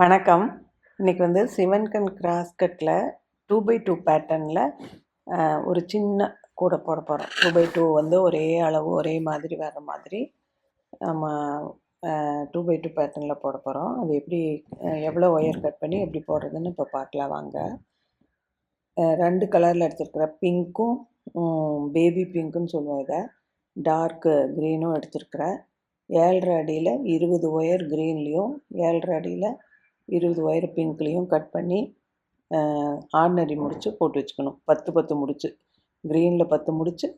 வணக்கம். இன்னைக்கு வந்து சிவன்கன் கிராஸ் கட்டில் டூ பை டூ பேட்டர்னில் ஒரு சின்ன கூடை போட போகிறோம் டூ பை டூ வந்து ஒரே அளவு ஒரே மாதிரி வர்ற மாதிரி நம்ம டூ பை டூ பேட்டர்னில் போட போகிறோம் அது எப்படி எவ்வளோ ஒயர் கட் பண்ணி எப்படி போடுறதுன்னு இப்போ பார்க்கலாம் வாங்க. ரெண்டு கலரில் எடுத்துருக்கிற பிங்க்கும் பேபி பிங்க்குன்னு சொல்லுவோம் இதை. டார்க்கு க்ரீனும் எடுத்திருக்கிறேன் ஏழரை அடியில் இருபது ஒயர் க்ரீன்லேயும் ஏழரை அடியில் இருபது ஒயர் பிங்க்லேயும் கட் பண்ணி ஆர்டினரி முடிச்சு போட்டு வச்சுக்கணும். பத்து பத்து முடிச்சு. க்ரீனில் பத்து முடிச்சு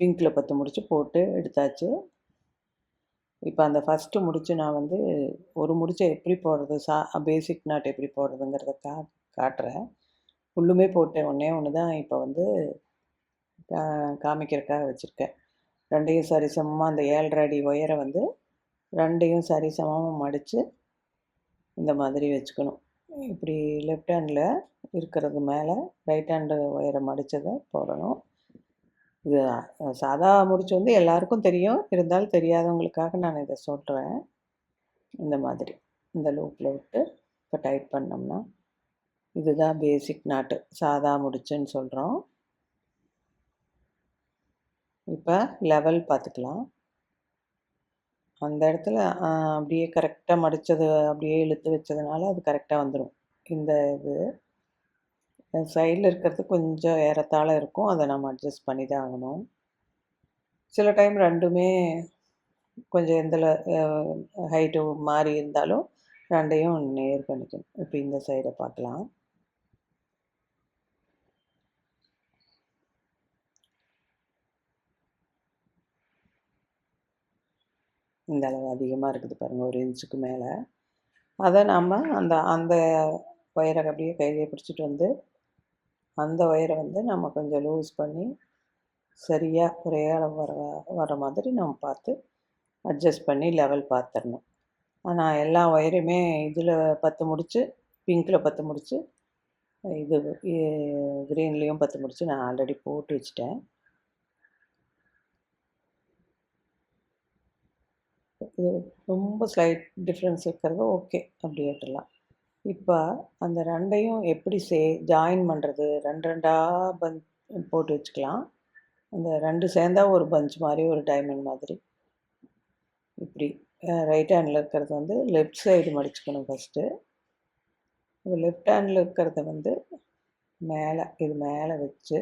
பிங்க்கில் பத்து முடிச்சு போட்டு எடுத்தாச்சு. இப்போ அந்த ஃபஸ்ட்டு முடிச்சு நான் வந்து ஒரு முடிச்சை எப்படி போடுறது சா பேசிக் நாட் எப்படி போடுறதுங்கிறத கா காட்டுறேன். ஃபுல்லுமே போட்டேன். ஒன்றே ஒன்று தான் இப்போ வந்து கா காமிக்கிறதுக்காக வச்சுருக்கேன். ரெண்டையும் சரிசமமாக அந்த ஏழரை அடி ஒயரை வந்து ரெண்டையும் சரிசமமாக மடித்து இந்த மாதிரி வச்சுக்கணும். இப்படி லெஃப்ட் ஹேண்டில் இருக்கிறது மேலே ரைட் ஹேண்டு ஒயரை மடித்ததை போடணும். இது சாதா முடிச்சு வந்து எல்லாருக்கும் தெரியும். இருந்தாலும் தெரியாதவங்களுக்காக நான் இதை சொல்கிறேன் இந்த மாதிரி. இந்த லூப்பில் விட்டு இப்போ டைட் பண்ணோம்னா இதுதான் பேசிக் நாட்டு. சாதா முடிச்சுன்னு சொல்கிறோம் இப்போ லெவல் பார்த்துக்கலாம். அந்த இடத்துல அப்படியே கரெக்டாக மடித்தது அப்படியே இழுத்து வச்சதுனால அது கரெக்டாக வந்துடும் இந்த இது சைடில் இருக்கிறது கொஞ்சம் ஏறத்தாழ இருக்கும். அதை நம்ம அட்ஜஸ்ட் பண்ணி தான் ஆகணும். சில டைம் ரெண்டுமே கொஞ்சம் எந்த ஹைட்டு மாறி இருந்தாலும் ரெண்டையும் நேர் பண்ணிக்கணும். இப்போ இந்த சைடை பார்க்கலாம். இந்த அளவு அதிகமாக இருக்குது பாருங்கள் ஒரு இன்ச்சுக்கு மேலே. அதை நாம் அந்த அந்த ஒயரை அப்படியே கையிலே பிடிச்சிட்டு வந்து அந்த ஒயரை வந்து நம்ம கொஞ்சம் லூஸ் பண்ணி சரியாக ஒரே அளவு வர வர மாதிரி நம்ம பார்த்து அட்ஜஸ்ட் பண்ணி லெவல் பார்த்துடணும். ஆனால் எல்லா ஒயரையுமே இதில் பத்து முடித்து பிங்க்கில் பத்து முடித்து இது க்ரீன்லேயும் பத்து முடித்து நான் ஆல்ரெடி போட்டு வச்சுட்டேன். இது ரொம்ப ஸ்லைட் டிஃப்ரென்ஸ் இருக்கிறது. ஓகே அப்படி ஏற்றலாம் இப்போ அந்த ரெண்டையும் எப்படி சே ஜாயின் பண்ணுறது ரெண்டு ரெண்டாக பஞ்ச் போட்டு வச்சுக்கலாம். அந்த ரெண்டு சேர்ந்தா ஒரு பஞ்ச் மாதிரி ஒரு டைமண்ட் மாதிரி. இப்படி ரைட் ஹேண்டில் இருக்கிறது வந்து லெஃப்ட் சைடு மடிச்சுக்கணும் ஃபஸ்ட்டு லெஃப்ட் ஹேண்டில் இருக்கிறத வந்து மேலே இது மேலே வச்சு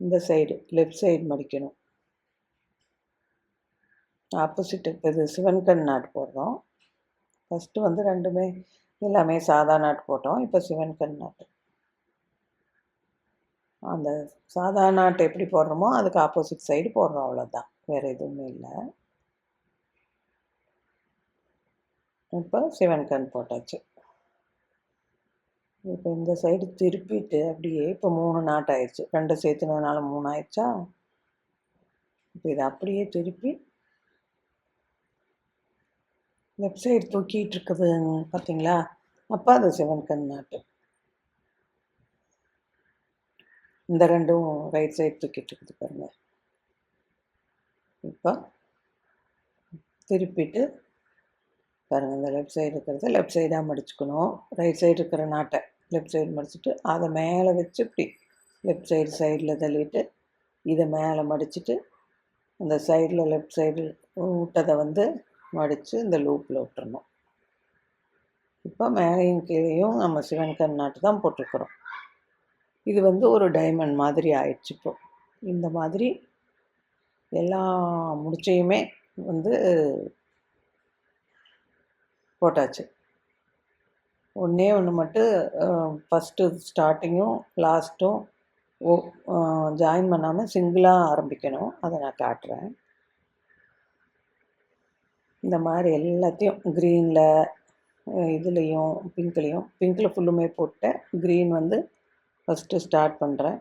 இந்த சைடு லெஃப்ட் சைடு மடிக்கணும். ஆப்போசிட்டுக்கு இது சிவன்கண் நாட் போடுறோம். ஃபஸ்ட்டு வந்து ரெண்டுமே எல்லாமே சாதா நாட் போட்டோம். இப்போ சிவன்கண் நாட்டு அந்த சாதா நாட் எப்படி போடுறோமோ அதுக்கு ஆப்போசிட் சைடு போடுறோம் அவ்வளோதான் வேறு எதுவுமே இல்லை. இப்போ சிவன்கண் போட்டாச்சு. இப்போ இந்த சைடு திருப்பிட்டு அப்படியே இப்போ மூணு நாட் ஆயிடுச்சு ரெண்டு சேர்த்துனதுனால மூணு ஆயிடுச்சா? இப்போ இதை அப்படியே திருப்பி லெஃப்ட் சைடு தூக்கிட்டு இருக்குது பார்த்தீங்களா அப்போ அது சிவன் கண் நாட்டு இந்த ரெண்டும் ரைட் சைடு தூக்கிட்டு இருக்குது பாருங்க. இப்போ திருப்பிட்டு பாருங்கள் இந்த லெஃப்ட் சைடு இருக்கிறத லெஃப்ட் சைடாக மடிச்சுக்கணும். ரைட் சைடு இருக்கிற நாட்டை லெஃப்ட் சைடு மடிச்சுட்டு அதை மேலே வச்சு இப்படி லெஃப்ட் சைடு சைடில் தள்ளிட்டு இதை மேலே மடிச்சுட்டு அந்த சைடில் லெஃப்ட் சைடு விட்டதை வந்து மடித்து இந்த லூப்பில் விட்டுறணும். இப்போ மேலையும் கீழேயும் நம்ம சிவன் கண்ணாட்டு தான் போட்டிருக்கிறோம் இது வந்து ஒரு டைமண்ட் மாதிரி ஆயிடுச்சு இப்போ. இந்த மாதிரி எல்லா முடிச்சையுமே வந்து போட்டாச்சு. ஒன்றே ஒன்று மட்டும் ஃபஸ்ட்டு ஸ்டார்டிங்கும் லாஸ்ட்டும் ஓ ஜாயின் பண்ணாமல் சிங்கிளாக ஆரம்பிக்கணும். அதை நான் காட்டுறேன். இந்த மாதிரி எல்லாத்தையும் க்ரீனில் இதுலேயும் பிங்க்லேயும் பிங்க்கில் ஃபுல்லுமே போட்டேன் க்ரீன் வந்து ஃபஸ்ட்டு ஸ்டார்ட் பண்ணுறேன்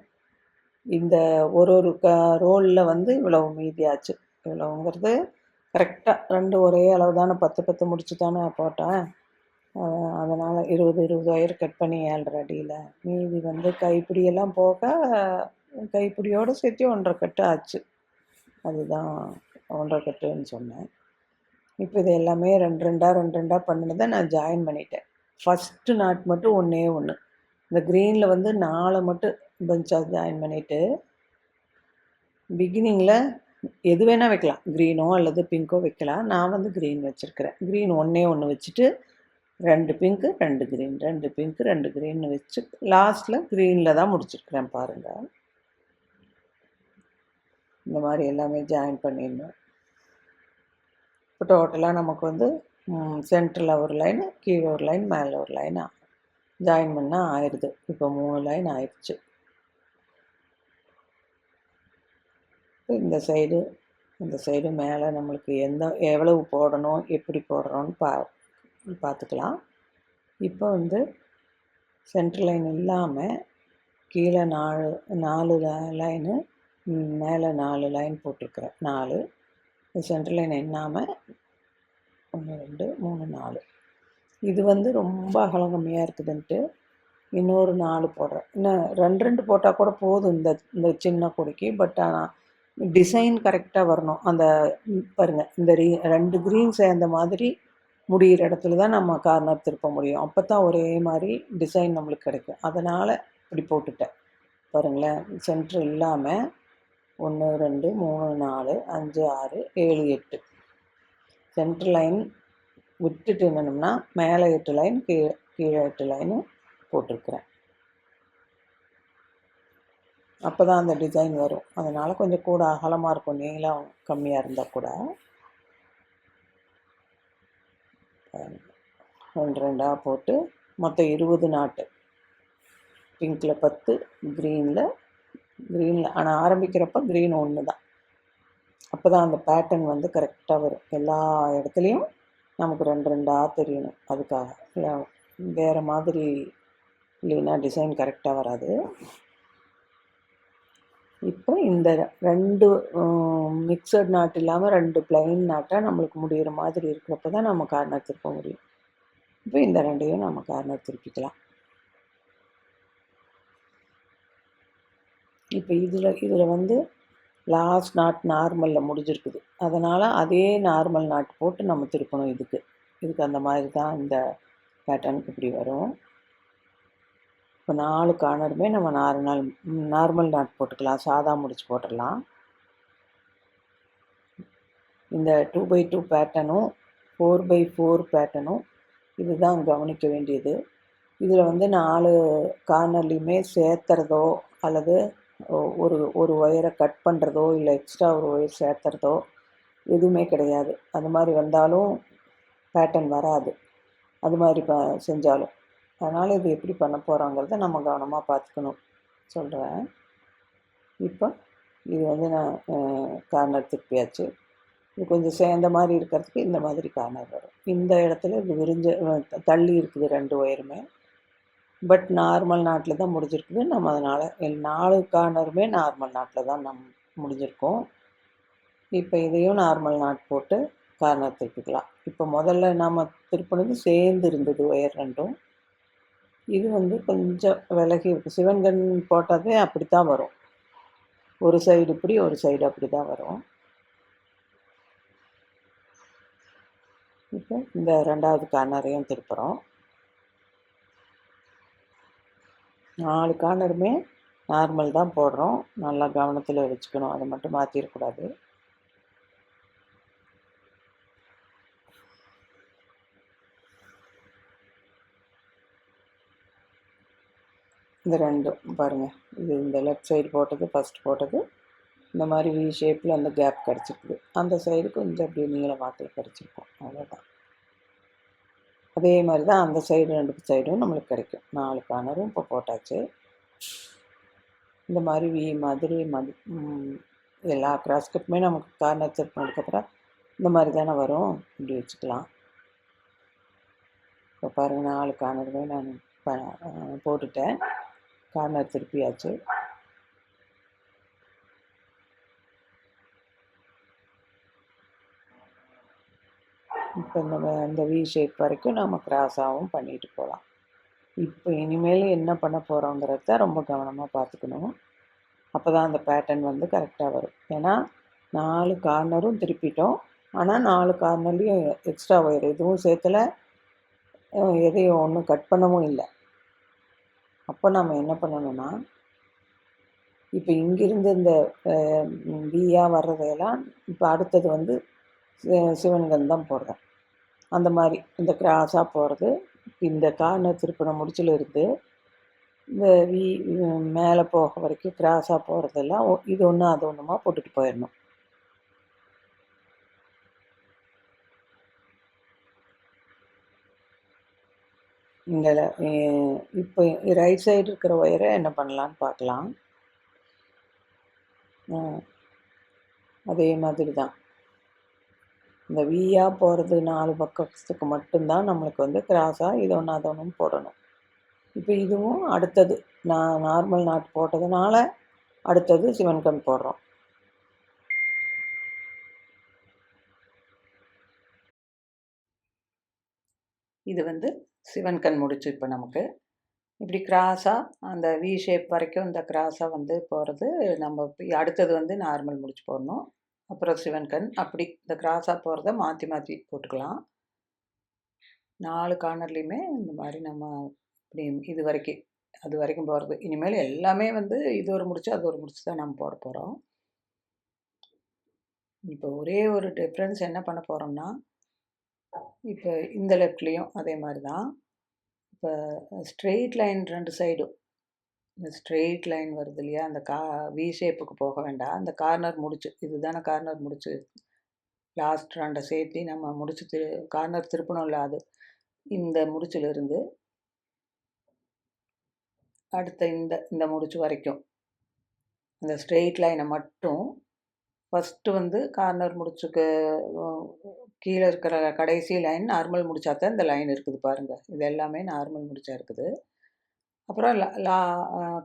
இந்த ஒரு ஒரு க ரோலில் வந்து இவ்வளவு மீதியாச்சு இவ்வளவுங்கிறது கரெக்டாக ரெண்டு ஒரே அளவு தானே பத்து பத்து முடிச்சு தானே போட்டேன் அதனால் இருபது இருபது ஒயர் கட் பண்ணி ஏழரை அடியில். மீதி வந்து கைப்பிடியெல்லாம் போக கைப்பிடியோடு சேர்த்து ஒன்றரை கட்டு ஆச்சு. அதுதான் ஒன்றரை கட்டுன்னு சொன்னேன். இப்போ இது எல்லாமே ரெண்டு ரெண்டாக ரெண்டு ரெண்டாக பண்ணினதை நான் ஜாயின் பண்ணிட்டேன். ஃபஸ்ட்டு நாட் மட்டும் ஒன்றே ஒன்று இந்த க்ரீனில் வந்து நாலை மட்டும் பெஞ்சாக ஜாயின் பண்ணிவிட்டு பிகினிங்கில் எது வேணால் வைக்கலாம். க்ரீனோ அல்லது பிங்க்கோ வைக்கலாம். நான் வந்து க்ரீன் வச்சுருக்கிறேன். க்ரீன் ஒன்றே ஒன்று வச்சுட்டு ரெண்டு பிங்க்கு ரெண்டு க்ரீன் ரெண்டு பிங்க்கு ரெண்டு க்ரீன் வச்சு லாஸ்ட்டில் க்ரீனில் தான் முடிச்சிருக்கிறேன் பாருங்கள் இந்த மாதிரி எல்லாமே ஜாயின் பண்ணிடணும். இப்போ டோட்டலாக நமக்கு வந்து சென்டரில் ஒரு லைன் கீழே ஒரு லைன் மேலே ஒரு லைன் ஜாயின் பண்ணால் ஆயிடுது இப்போ மூணு லைன் ஆயிடுச்சு இந்த சைடு இந்த சைடு மேலே நம்மளுக்கு எந்த எவ்வளவு போடணும் எப்படி போடுறோன்னு பா பார்த்துக்கலாம் இப்போ வந்து சென்ட்ரு லைன் இல்லாமல் கீழே நாலு நாலு லைனு மேலே நாலு லைன் போட்டிருக்கிறேன். நாலு. சென்டர் லைன் எண்ணாமல் ஒன்று ரெண்டு மூணு நாலு. இது வந்து ரொம்ப அகலம் கம்மியாக இருக்குதுன்ட்டு இன்னொரு நாலு போடுறேன். இன்னும் ரெண்டு ரெண்டு போட்டால் கூட போதும் இந்த இந்த சின்ன கொடிக்கு பட் ஆனால் டிசைன் கரெக்டாக வரணும். அந்த பாருங்கள் இந்த ரீ ரெண்டு க்ரீன் சேர்ந்த மாதிரி முடிகிற இடத்துல தான் நம்ம கார்னர் திருப்ப முடியும். அப்போ தான் ஒரே மாதிரி டிசைன் நம்மளுக்கு கிடைக்கும். அதனால் இப்படி போட்டுட்டேன். பாருங்களேன் சென்ட்ரு இல்லாமல் ஒன்று ரெண்டு மூணு நாலு அஞ்சு ஆறு ஏழு எட்டு. சென்ட்ரு லைன் விட்டுட்டு என்னென்னம்னா மேலே எட்டு லைன் கீழே கீழே எட்டு லைனு போட்டிருக்கிறேன். அப்போ தான் அந்த டிசைன் வரும். அதனால் கொஞ்சம் கூட அகலமாக இருக்கும். நீளம் கம்மியாக இருந்தால் கூட. ரெண்டு ரெண்டாக போட்டு மொத்தம் இருபது நாட்டு. பிங்க்கில் பத்து க்ரீனில் க்ரீனில் ஆனால் ஆரம்பிக்கிறப்ப க்ரீன் ஒன்று தான் அப்போ தான் அந்த பேட்டர்ன் வந்து கரெக்டாக வரும். எல்லா இடத்துலையும் நமக்கு ரெண்டு ரெண்டாக தெரியணும். அதுக்காக. இல்லை வேறு மாதிரி இல்லைன்னா டிசைன் கரெக்டாக வராது. இப்போ இந்த ரெண்டு மிக்சட் நாட் இல்லாமல் ரெண்டு பிளைன் நாட்டாக நம்மளுக்கு முடிகிற மாதிரி இருக்கிறப்ப தான் நம்ம கார்னர் திருப்ப முடியும். இப்போ இந்த ரெண்டையும் நம்ம கார்னர் திருப்பிக்கலாம். இப்போ இதில் இதில் வந்து லாஸ்ட் நாட் நார்மலில் முடிஞ்சிருக்குது. அதனால் அதே நார்மல் நாட் போட்டு நம்ம திருப்பணும் இதுக்கு. இதுக்கு அந்த மாதிரி தான் இந்த பேட்டர்னுக்கு இப்படி வரும். இப்போ நாலு கார்னருமே நம்ம நாலு நாள் நார்மல் நாட் போட்டுக்கலாம். சாதா முடிச்சு போட்டுடலாம். இந்த டூ பை டூ பேட்டர்னும் ஃபோர் பை ஃபோர் பேட்டர்னும் இதுதான் கவனிக்க வேண்டியது. இதில் வந்து நாலு கார்னர்லேயுமே சேர்த்துறதோ அல்லது ஒரு ஒரு ஒயரை கட் பண்ணுறதோ இல்லை எக்ஸ்ட்ரா ஒரு ஒயர் சேர்த்துறதோ எதுவுமே கிடையாது. அது மாதிரி வந்தாலும் பேட்டர்ன் வராது. அது மாதிரி ப செஞ்சாலும். அதனால் இது எப்படி பண்ண போகிறோங்கிறத நம்ம கவனமாக பார்த்துக்கணும். சொல்கிறேன் இப்போ இது வந்து நான் கார்னர் திருப்பியாச்சு. இது கொஞ்சம் சேர்ந்த மாதிரி இருக்கிறதுக்கு இந்த மாதிரி கார்னர் வரும். இந்த இடத்துல இது விரிஞ்ச தள்ளி இருக்குது ரெண்டு ஒயருமே பட் நார்மல் நாட்டில் தான் முடிஞ்சிருக்குது. நம்ம அதனால் நாலு கார்னருமே நார்மல் நாட்டில் தான் நம் முடிஞ்சிருக்கோம். இப்போ இதையும் நார்மல் நாட் போட்டு கார்னர் திருப்பிக்கலாம். இப்போ முதல்ல நாம் திருப்பினது சேர்ந்து இருந்தது ஒயர் ரெண்டும். இது வந்து கொஞ்சம் விலகி இருக்குது சிவன்கண் போட்டதே அப்படி தான் வரும். ஒரு சைடு இப்படி ஒரு சைடு அப்படி தான் வரும். இப்போ இந்த ரெண்டாவது கார்னரையும் திருப்புகிறோம் நாலு கார்னருமே நார்மல் தான் போடுறோம். நல்லா கவனத்தில் வச்சுக்கணும். அதை மட்டும் மாற்றிடக்கூடாது இந்த ரெண்டும் பாருங்கள் இது இந்த லெஃப்ட் சைடு போட்டது ஃபஸ்ட் போட்டது. இந்த மாதிரி வி ஷேப்பில் அந்த கேப் கிடச்சிருக்குது. அந்த சைடு கொஞ்சம் அப்படியே நீள வாக்கில் கிடச்சிருக்கும். அவ்வளோதான் அதே மாதிரி தான் அந்த சைடு ரெண்டு சைடும் நம்மளுக்கு கிடைக்கும். நாலு கார்னரும் இப்போ போட்டாச்சு. இந்த மாதிரி வி மாதிரி மது எல்லா கிராஸ் கட்டுமே நமக்கு கார்னர் செட் பண்ணதுக்கப்புறம் இந்த மாதிரி தானே வரும். இப்படி வச்சுக்கலாம். இப்போ பாருங்கள் நாலு கார்னருமே நான் போட்டுட்டேன். கார்னர் திருப்பியாச்சு. இப்போ இந்த இந்த வி ஷேப் வரைக்கும் நம்ம கிராஸாகவும் பண்ணிட்டு போகலாம் இப்போ இனிமேல் என்ன பண்ண போகிறோங்கிறத ரொம்ப கவனமாக பார்த்துக்கணும். அப்போ தான் அந்த பேட்டர்ன் வந்து கரெக்டாக வரும். ஏன்னா நாலு கார்னரும் திருப்பிட்டோம். ஆனால் நாலு கார்னர்லேயும் எக்ஸ்ட்ரா ஒயர் எதுவும் சேர்த்துல எதையும் ஒன்றும் கட் பண்ணவும் இல்லை. அப்போ நம்ம என்ன பண்ணணும்னா இப்போ இங்கிருந்து இந்த வீயாக வர்றதையெல்லாம் இப்போ அடுத்தது வந்து சி- தான் போடுறேன் அந்த மாதிரி இந்த கிராஸாக போகிறது இந்த கார்னர் திருப்பின முடிச்சில் இருந்து இந்த வி மேலே போக வரைக்கும் கிராஸாக போகிறதெல்லாம் இது ஒன்று அது ஒன்றுமா போட்டுட்டு போயிடணும் இந்த இப்போ ரைட் சைடு இருக்கிற ஒயரை என்ன பண்ணலான்னு பார்க்கலாம் அதே மாதிரி தான். இந்த வீயாக போகிறது நாலு பக்கத்துக்கு மட்டும்தான் நம்மளுக்கு வந்து கிராஸாக இது ஒன்று அது ஒன்றும் போடணும். இப்போ இதுவும் அடுத்தது. நான் நார்மல் நாட் போட்டதுனால அடுத்தது சிவன் கண் போடுறோம். இது வந்து சிவன் கண் முடிச்சு இப்போ நமக்கு. இப்படி கிராஸாக அந்த வி ஷேப் வரைக்கும் இந்த கிராஸாக வந்து போகிறது நம்ம அடுத்தது வந்து நார்மல் முடிச்சு போடணும். அப்புறம் சிவன் கண். அப்படி இந்த கிராஸாக போகிறத மாற்றி மாற்றி போட்டுக்கலாம். நாலு கார்னர்லேயுமே இந்த மாதிரி நம்ம இப்படி இது வரைக்கும் அது வரைக்கும் போகிறது இனிமேல் எல்லாமே வந்து இது ஒரு முடிச்சு அது ஒரு முடிச்சு தான் நம்ம போட போகிறோம் இப்போ ஒரே ஒரு டிஃப்ரென்ஸ் என்ன பண்ண போகிறோம்னா இப்போ இந்த லெஃப்ட்லேயும் அதே மாதிரி தான். இப்போ ஸ்ட்ரெயிட் லைன் ரெண்டு சைடும் இந்த ஸ்ட்ரெயிட் லைன் வருது இல்லையா? அந்த கா வி ஷேப்புக்கு போக வேண்டாம். அந்த கார்னர் முடிச்சு இதுதானே கார்னர் முடிச்சு. லாஸ்ட் ரெண்டை சேர்த்து நம்ம முடிச்சு திரு கார்னர் திருப்பணும்ல அது. இந்த முடிச்சிலிருந்து அடுத்த இந்த இந்த முடிச்சு வரைக்கும். அந்த ஸ்ட்ரெயிட் லைனை மட்டும் ஃபஸ்ட்டு வந்து கார்னர் முடிச்சுக்கு கீழே இருக்கிற கடைசி லைன் நார்மல் முடிச்சா தான் இந்த லைன் இருக்குது பாருங்கள் இது எல்லாமே நார்மல் முடிச்சா இருக்குது. அப்புறம் லா லா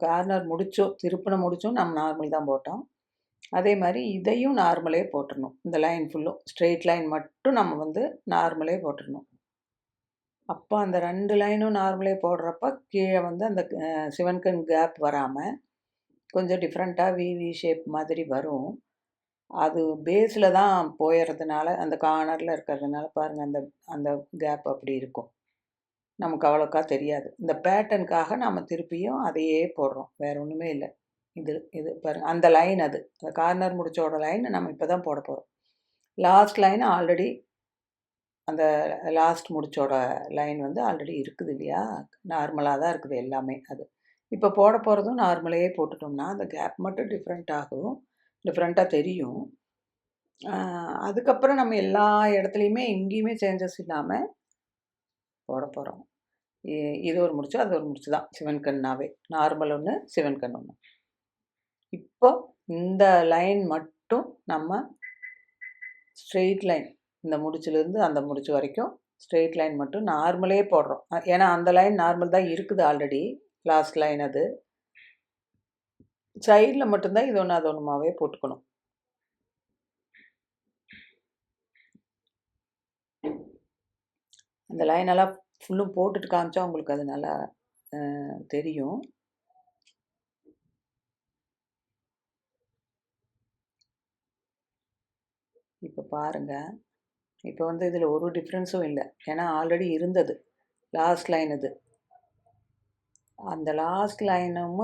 கார்னர் முடித்தோம் திருப்பின முடித்தோம் நம்ம நார்மல் தான் போட்டோம். அதே மாதிரி இதையும் நார்மலே போட்டுடணும். இந்த லைன் ஃபுல்லும் ஸ்ட்ரெயிட் லைன் மட்டும் நம்ம வந்து நார்மலே போட்டுடணும். அப்போ அந்த ரெண்டு லைனும் நார்மலே போடுறப்ப கீழே வந்து அந்த சிவன்கண் கேப் வராமல் கொஞ்சம் டிஃப்ரெண்ட்டாக விவி ஷேப் மாதிரி வரும். அது பேஸில் தான் போயிடுறதுனால அந்த கார்னரில் இருக்கிறதுனால பாருங்கள் அந்த அந்த கேப் அப்படி இருக்கும். நமக்கு அவ்வளோக்கா தெரியாது. இந்த பேட்டர்னுக்காக நம்ம திருப்பியும் அதையே போடுறோம். வேற ஒன்றுமே இல்லை. இது இது பாருங்க அந்த லைன் அது. அந்த கார்னர் முடிச்சோட லைன் நம்ம இப்போ தான் போட போகிறோம் லாஸ்ட் லைன் ஆல்ரெடி அந்த லாஸ்ட் முடிச்சோட லைன் வந்து ஆல்ரெடி இருக்குது இல்லையா? நார்மலாக தான் இருக்குது எல்லாமே அது. இப்போ போட போகிறதும் நார்மலையே போட்டுட்டோம்னா அந்த கேப் மட்டும் டிஃப்ரெண்ட் ஆகும். டிஃப்ரெண்ட்டாக தெரியும். அதுக்கப்புறம் நம்ம எல்லா இடத்துலையுமே எங்கேயுமே சேஞ்சஸ் இல்லாமல் போட போகிறோம் இது ஒரு முடிச்சு அது ஒரு முடிச்சு தான். சிவன் கண்ணாவே. நார்மல் ஒன்று சிவன் கண் ஒன்று இப்போ இந்த லைன் மட்டும் நம்ம ஸ்ட்ரெயிட் லைன். இந்த முடிச்சிலேருந்து அந்த முடிச்சு வரைக்கும் ஸ்ட்ரெயிட் லைன் மட்டும் நார்மலே போடுறோம். ஏன்னா அந்த லைன் நார்மல் தான் இருக்குது ஆல்ரெடி. லாஸ்ட் லைன் அது. சைடில் மட்டும்தான் இது ஒன்று அது ஒன்றுமாவே போட்டுக்கணும். அந்த லைன் எல்லாம் ஃபுல்லும் போட்டுட்டு காமிச்சா உங்களுக்கு அது நல்லா தெரியும். இப்போ பாருங்கள் இப்போ வந்து இதில் ஒரு டிஃப்ரென்ஸும் இல்லை. ஏன்னா ஆல்ரெடி இருந்தது. லாஸ்ட் லைன் இது. அந்த லாஸ்ட் லைனும்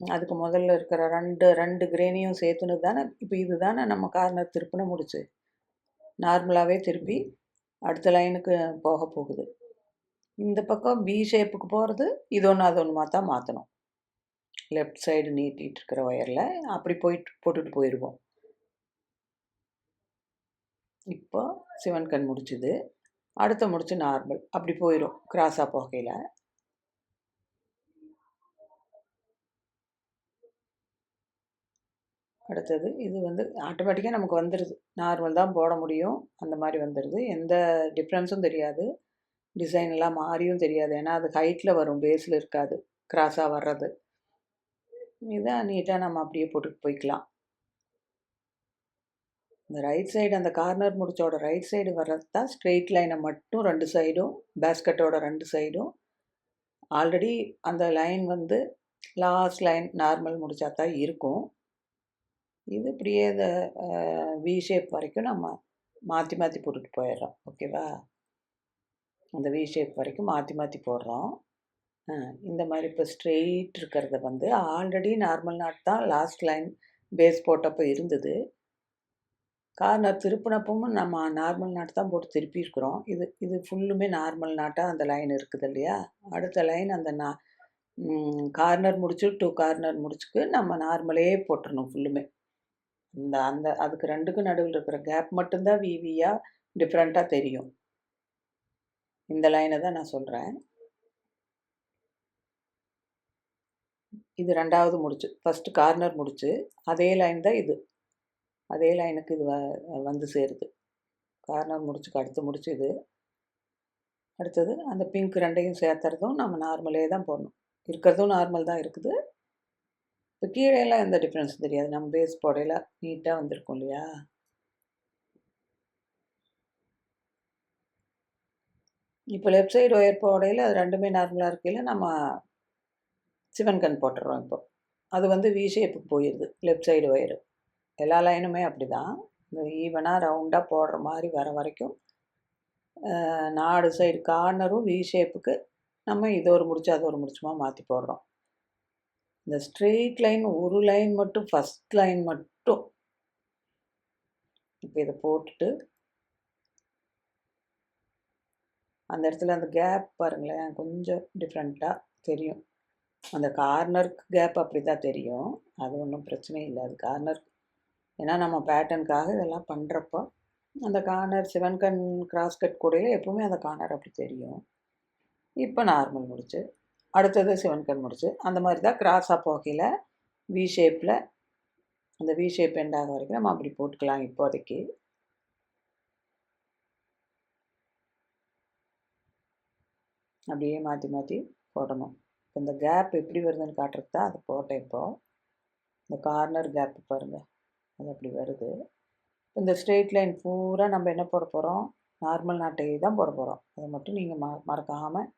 அதுக்கு முதல்ல இருக்கிற ரெண்டு ரெண்டு கிரேனியும் சேர்த்துனது தானே? இப்போ இது தானே நம்ம கார்னர் திருப்பின முடிச்சு? நார்மலாகவே திருப்பி அடுத்த லைனுக்கு போக போகுது. இந்த பக்கம் பி ஷேப்புக்கு போகிறது இது ஒன்று அது ஒன்றுமா தான் மாற்றணும் லெஃப்ட் சைடு நீட்டிகிட்டு இருக்கிற ஒயரில் அப்படி போயிட்டு போட்டுட்டு போயிடுவோம் இப்போ சிவன் கண் முடிச்சுது. அடுத்த முடிச்சு நார்மல் அப்படி போயிடும் கிராஸாக போகையில். அடுத்தது இது வந்து ஆட்டோமேட்டிக்காக நமக்கு வந்துடுது நார்மல் தான் போட முடியும். அந்த மாதிரி வந்துடுது எந்த டிஃப்ரென்ஸும் தெரியாது. டிசைன்லாம் மாறியும் தெரியாது. ஏன்னா அது ஹைட்டில் வரும். பேஸில் இருக்காது. கிராஸாக வர்றது. இதான் நீட்டாக நம்ம அப்படியே போட்டுட்டு போய்க்கலாம். இந்த ரைட் சைடு அந்த கார்னர் முடிச்சோட ரைட் சைடு வர்றது தான் ஸ்ட்ரெயிட் லைனை மட்டும் ரெண்டு சைடும் பேஸ்கட்டோட ரெண்டு சைடும் ஆல்ரெடி அந்த லைன் வந்து லாஸ்ட் லைன் நார்மல் முடிச்சா தான் இருக்கும். இது இப்படியே இந்த வி ஷேப் வரைக்கும் நம்ம மாற்றி மாற்றி போட்டுட்டு போயிடுறோம். ஓகேவா அந்த வி ஷேப் வரைக்கும் மாற்றி மாற்றி போடுறோம். இந்த மாதிரி இப்போ ஸ்ட்ரெயிட் இருக்கிறத வந்து ஆல்ரெடி நார்மல் நாட் தான் லாஸ்ட் லைன் பேஸ் போட்டப்போ இருந்தது. கார்னர் திருப்பினப்பவும் நம்ம நார்மல் நாட் தான் போட்டு திருப்பியிருக்கிறோம் இது இது ஃபுல்லுமே நார்மல் நாட்டாக அந்த லைன் இருக்குது இல்லையா? அடுத்த லைன் அந்த நா கார்னர் முடிச்சு டூ கார்னர் முடிச்சுக்கு நம்ம நார்மலே போட்டுடணும் ஃபுல்லுமே இந்த அந்த அதுக்கு ரெண்டுக்கும் நடுவில் இருக்கிற கேப் மட்டும்தான் விவியாக டிஃப்ரெண்ட்டாக தெரியும். இந்த லைனை தான் நான் சொல்கிறேன் இது ரெண்டாவது முடிச்சு ஃபஸ்ட்டு கார்னர் முடிச்சு அதே லைன் தான் இது. அதே லைனுக்கு இது வ- வந்து சேருது. கார்னர் முடிச்சுக்கு அடுத்து முடிச்சு இது. அடுத்தது அந்த பிங்க் ரெண்டையும் சேர்த்துறதும் நம்ம நார்மலே தான் போடணும். இருக்கிறதும் நார்மல் தான் இருக்குது. இப்போ கீழே எல்லாம் எந்த டிஃப்ரென்ஸும் தெரியாது. நம்ம பேஸ் போடையில் நீட்டாக வந்திருக்கும் இல்லையா? இப்போ லெஃப்ட் சைடு ஒயர் போடையில் அது ரெண்டுமே நார்மலாக இருக்கையில் நம்ம சிவன் கண் போட்டுடுறோம் இப்போ. அது வந்து வி ஷேப்புக்கு போயிடுது லெஃப்ட் சைடு ஒயரு எல்லா லைனுமே அப்படி தான் இந்த ஈவனாக ரவுண்டாக போடுற மாதிரி வர வரைக்கும் நாலு சைடு கார்னரும் வி ஷேப்புக்கு நம்ம இது ஒரு முடிச்சு அது ஒரு முடிச்சுமா மாற்றி போடுறோம். இந்த ஸ்ட்ரெயிட் லைன் ஒரு லைன் மட்டும் ஃபஸ்ட் லைன் மட்டும். இப்போ இதை போட்டுட்டு அந்த இடத்துல அந்த கேப் பாருங்களேன் கொஞ்சம் டிஃப்ரெண்ட்டாக தெரியும். அந்த கார்னருக்கு கேப் அப்படி தான் தெரியும். அது ஒன்றும் பிரச்சனை இல்லை. அது கார்னர் ஏன்னா நம்ம பேட்டர்னுக்காக இதெல்லாம் பண்ணுறப்போ அந்த கார்னர் சிவன் கண் கிராஸ் கட் கூடையில் எப்பவுமே அந்த கார்னர் அப்படி தெரியும். இப்போ நார்மல் முடிச்சு அடுத்தது சிவன் கண் முடிச்சு. அந்த மாதிரி தான் கிராஸாக போகையில் வி ஷேப்பில் அந்த வி ஷேப் எண்டாக வரைக்கும் நம்ம அப்படி போட்டுக்கலாம் இப்போதைக்கு. அப்படியே மாற்றி மாற்றி போடணும். இப்போ இந்த கேப் எப்படி வருதுன்னு காட்டுறது தான் அது போட்டேன் இப்போது இந்த கார்னர் கேப் பாருங்கள் அது அப்படி வருது. இந்த ஸ்ட்ரெயிட் லைன் பூரா நம்ம என்ன போட போகிறோம் நார்மல் நாட்டை தான் போட போகிறோம் அதை மட்டும் நீங்கள் ம மறக்காமல்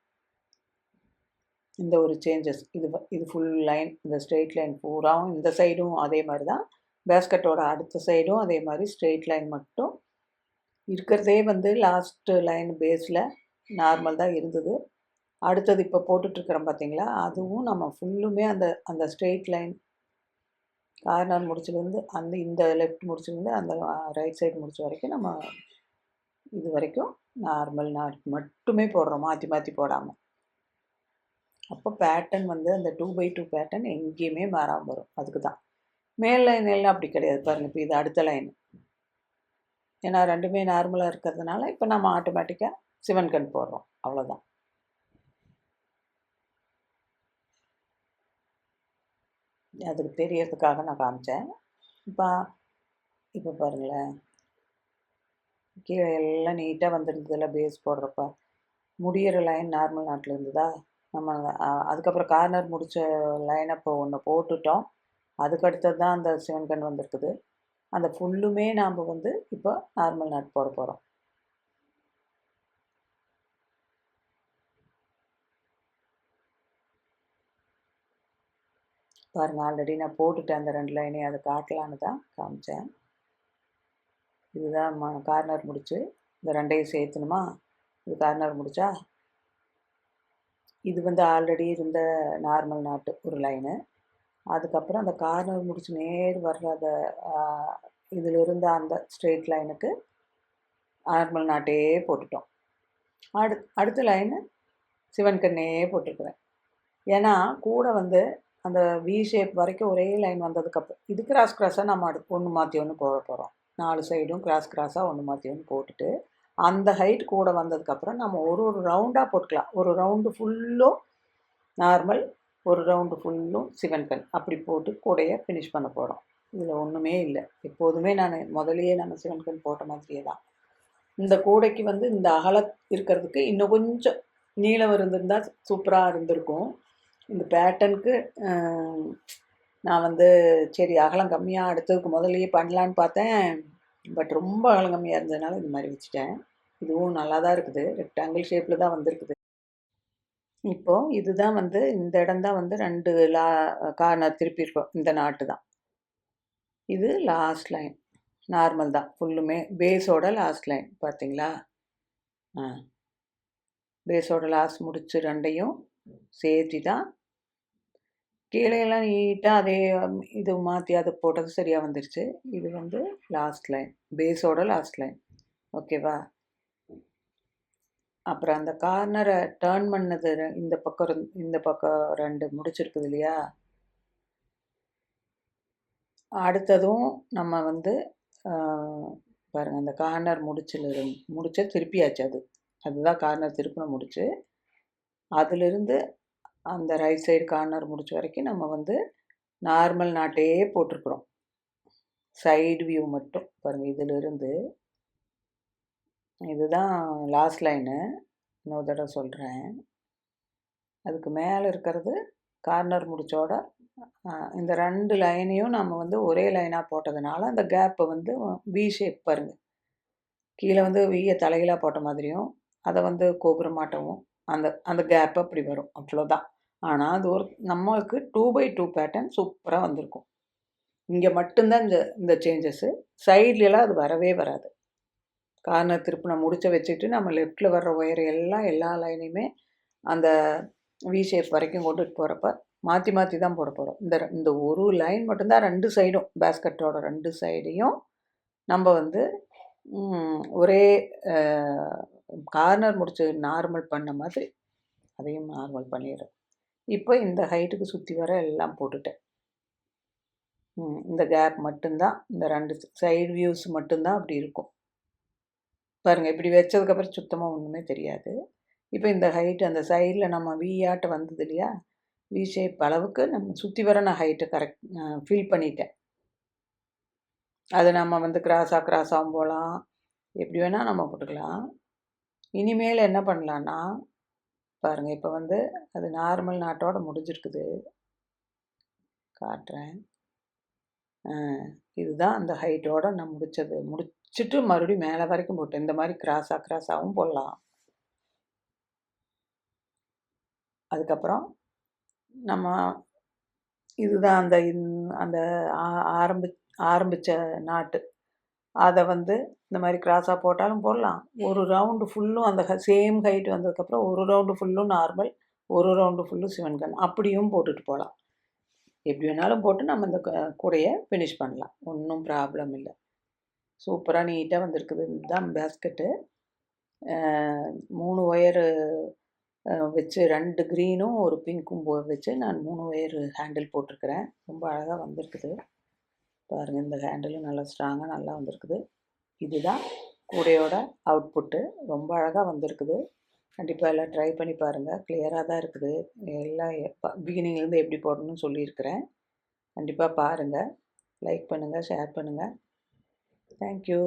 இந்த ஒரு சேஞ்சஸ் இது வ- இது ஃபுல் லைன் இந்த ஸ்ட்ரெயிட் லைன் பூராவும் இந்த சைடும் அதே மாதிரி தான் பேஸ்கட்டோட அடுத்த சைடும் அதே மாதிரி ஸ்ட்ரெயிட் லைன் மட்டும். இருக்கிறதே வந்து லாஸ்ட்டு லைன் பேஸில் நார்மல் தான் இருந்தது. அடுத்தது இப்போ போட்டுட்ருக்குறோம் பார்த்தீங்களா அதுவும் நம்ம ஃபுல்லுமே அந்த அந்த ஸ்ட்ரெயிட் லைன் கார்னர் முடிச்சிலேருந்து அந்த இந்த லெஃப்ட் முடிச்சிலேருந்து அந்த ரைட் சைடு முடிச்ச வரைக்கும் நம்ம இது வரைக்கும் நார்மல் நாட் மட்டுமே போடுறோம். மாற்றி மாற்றி போடாமல் அப்போ பேட்டர்ன் வந்து அந்த டூ பை டூ பேட்டர்ன் எங்கேயுமே மாறாமல் வரும். அதுக்கு தான் மேல் லைன் எல்லாம் அப்படி கிடையாது பாருங்கள் இப்போ இது அடுத்த லைன் ஏன்னா ரெண்டுமே நார்மலாக இருக்கிறதுனால இப்போ நம்ம ஆட்டோமேட்டிக்காக சிவன் கண் போடுறோம். அவ்வளோதான் அதுக்கு தெரியறதுக்காக நான் காமிச்சேன். இப்போ இப்போ பாருங்களேன். கீழே எல்லாம் நீட்டாக வந்துருந்ததில்ல பேஸ் போடுறப்ப. முடியிற லைன் நார்மல் நாட்டில் இருந்ததா? நம்ம அதுக்கப்புறம் கார்னர் முடித்த லைனை இப்போ ஒன்று போட்டுட்டோம். அதுக்கு அடுத்தது தான் அந்த சிவன் கண் வந்திருக்குது. அந்த ஃபுல்லுமே நாம் வந்து இப்போ நார்மல் நட் போட போகிறோம் பாருங்கள் ஆல்ரெடி நான் போட்டுட்டேன் அந்த ரெண்டு லைனையும் அதை காட்டலான்னு தான் காமிச்சேன். இதுதான் கார்னர் முடிச்சு இந்த ரெண்டையும் சேர்த்துணுமா? இது கார்னர் முடிச்சா இது வந்து ஆல்ரெடி இருந்த நார்மல் நாட்டு ஒரு லைனு அதுக்கப்புறம் அந்த கார்னர் முடிச்சு நேர் வர்ற அந்த இதில் இருந்த அந்த ஸ்ட்ரெயிட் லைனுக்கு நார்மல் நாட்டே போட்டுட்டோம். அடு அடுத்த லைனு சிவன் கண்ணே போட்டிருக்கிறேன். ஏன்னா கூட வந்து அந்த வி ஷேப் வரைக்கும் ஒரே லைன் வந்ததுக்கப்புறம் இது கிராஸ் கிராஸாக நம்ம அடு ஒன்று மாற்றி ஒன்று போட போகிறோம் நாலு சைடும் கிராஸ் கிராஸாக ஒன்று மாற்றி ஒன்று போட்டுட்டு அந்த ஹைட் கூட வந்ததுக்கப்புறம் நம்ம ஒரு ஒரு ரவுண்டாக போட்டுக்கலாம். ஒரு ரவுண்டு ஃபுல்லும் நார்மல் ஒரு ரவுண்டு ஃபுல்லும் சிவன் கண் அப்படி போட்டு கூடையை ஃபினிஷ் பண்ண போகிறோம் இதில் ஒன்றுமே இல்லை. எப்போதுமே நான் முதலையே நம்ம சிவன் கண் போட்ட மாதிரியே தான். இந்த கூடைக்கு வந்து இந்த அகல இருக்கிறதுக்கு இன்னும் கொஞ்சம் நீளம் இருந்திருந்தால் சூப்பராக இருந்திருக்கும். இந்த பேட்டனுக்கு நான் வந்து சரி அகலம் கம்மியாக அடுத்ததுக்கு முதல்லையே பண்ணலான்னு பார்த்தேன். பட் ரொம்ப அகலம் கம்மியாக இருந்ததுனால இந்த மாதிரி வச்சுட்டேன். இதுவும் நல்லா தான் இருக்குது. ரெக்டாங்கிள் ஷேப்பில் தான் வந்திருக்குது. இப்போது இதுதான் வந்து இந்த இடம் தான் வந்து ரெண்டு லா கார்னர் திருப்பியிருக்கோம். இந்த நாட்டு தான். இது லாஸ்ட் லைன். நார்மல் தான். ஃபுல்லுமே பேஸோட லாஸ்ட் லைன். பார்த்தீங்களா? ஆ. பேஸோட லாஸ்ட் முடிச்சு ரெண்டையும் சேர்த்தி தான் கீழேயெல்லாம் நீட்டாக அதே இது மாற்றி அதை போட்டது சரியாக வந்துருச்சு. இது வந்து லாஸ்ட் லைன் பேஸோட லாஸ்ட் லைன் ஓகேவா அப்புறம் அந்த கார்னரை டேர்ன் பண்ணது இந்த பக்கம் இந்த பக்கம் ரெண்டு முடிச்சிருக்குது இல்லையா? அடுத்ததும் நம்ம வந்து பாருங்கள் அந்த கார்னர் முடிச்சில் இருந்து முடிச்ச திருப்பியாச்சு அது. அதுதான் கார்னர் திருப்பின முடிச்சு. அதிலிருந்து அந்த ரைட் சைடு கார்னர் முடிச்ச வரைக்கும் நம்ம வந்து நார்மல் நாட்டையே போட்டிருக்குறோம். சைடு வியூ மட்டும். பாருங்கள் இதிலிருந்து இதுதான் லாஸ்ட் லைனு இன்னொரு தடவை சொல்கிறேன் அதுக்கு மேலே இருக்கிறது கார்னர் முடிச்சோட இந்த ரெண்டு லைனையும் நம்ம வந்து ஒரே லைனாக போட்டதுனால அந்த கேப்பை வந்து வி ஷேப் பாருங்கள் கீழே வந்து வியை தலைகளாக போட்ட மாதிரியும் அதை வந்து கோபுரமாட்டவும் அந்த அந்த கேப் அப்படி வரும். அவ்வளோதான் ஆனால் அது ஒரு நம்மளுக்கு டூ பை டூ பேட்டர்ன் சூப்பராக வந்திருக்கும். இங்கே மட்டும்தான் இந்த இந்த சேஞ்சஸ்ஸு சைட்லலாம் அது வரவே வராது. கார்னர் திருப்பின முடிச்ச வச்சுட்டு நம்ம லெஃப்டில் வர்ற ஒயர் எல்லாம் எல்லா லைனையுமே அந்த வி ஷேப் வரைக்கும் கொண்டுட்டு போகிறப்ப மாற்றி மாற்றி தான் போட போகிறோம் இந்த இந்த ஒரு லைன் மட்டும்தான் ரெண்டு சைடும் பேஸ்கட்டோட ரெண்டு சைடையும் நம்ம வந்து ஒரே கார்னர் முடிச்சு நார்மல் பண்ண மாதிரி அதையும் நார்மல் பண்ணிடுறோம். இப்போ இந்த ஹைட்டுக்கு சுற்றி வர எல்லாம் போட்டுட்டேன். இந்த கேப் மட்டும்தான் இந்த ரெண்டு சைடு வியூஸ் மட்டும்தான் அப்படி இருக்கும். பாருங்கள் இப்படி வச்சதுக்கப்புறம் சுத்தமாக ஒன்றுமே தெரியாது. இப்போ இந்த ஹைட் அந்த சைடில் நம்ம வி ஆட்ட வந்தது இல்லையா? வி ஷேப் அளவுக்கு நம்ம சுற்றி வர நான் ஹைட்டை கரெக்ட் ஃபில் பண்ணிட்டேன். அது நம்ம வந்து கிராஸாக கிராஸாகவும் போகலாம் எப்படி வேணால் நம்ம போட்டுக்கலாம். இனிமேல் என்ன பண்ணலான்னா பாருங்கள் இப்போ வந்து அது நார்மல் நாட்டோட முடிஞ்சிருக்குது. காட்டுறேன். இதுதான் அந்த ஹைட்டோட நான் முடிச்சது. முடிச்சிட்டு மறுபடியும் மேலே வரைக்கும் போட்டேன். இந்த மாதிரி கிராஸாக கிராஸாகவும் போடலாம். அதுக்கப்புறம் நம்ம இதுதான் அந்த இந்- அந்த ஆ- ஆரம்பி ஆரம்பித்த நாட்டு அதை வந்து இந்த மாதிரி கிராஸாக போட்டாலும் போடலாம். ஒரு ரவுண்டு ஃபுல்லும் அந்த சேம் ஹைட் வந்ததுக்கப்புறம் ஒரு ரவுண்டு ஃபுல்லும் நார்மல் ஒரு ரவுண்டு ஃபுல்லும் சிவன் கன் அப்படியும் போட்டுட்டு போகலாம். எப்படி வேணாலும் போட்டு நம்ம இந்த கூடையை ஃபினிஷ் பண்ணலாம். ஒன்றும் ப்ராப்ளம் இல்லை. சூப்பராக நீட்டாக வந்திருக்குது. இதுதான் பேஸ்கெட்டு மூணு ஒயரு வச்சு ரெண்டு க்ரீனும் ஒரு பிங்க்கும் போ வச்சு நான் மூணு ஒயர் ஹேண்டில் போட்டிருக்கிறேன். ரொம்ப அழகாக வந்திருக்குது. பாருங்கள் இந்த ஹேண்டிலும் நல்லா ஸ்ட்ராங்காக நல்லா வந்திருக்குது. இதுதான் கூடையோட அவுட்புட்டு ரொம்ப அழகாக வந்திருக்குது. கண்டிப்பாக எல்லாம் ட்ரை பண்ணி பாருங்கள் கிளியராக தான் இருக்குது. எல்லாம் பிகினிங்லேருந்து எப்படி போடணும்னு சொல்லியிருக்கிறேன். கண்டிப்பாக பாருங்கள் லைக் பண்ணுங்கள் ஷேர் பண்ணுங்கள் தேங்க்யூ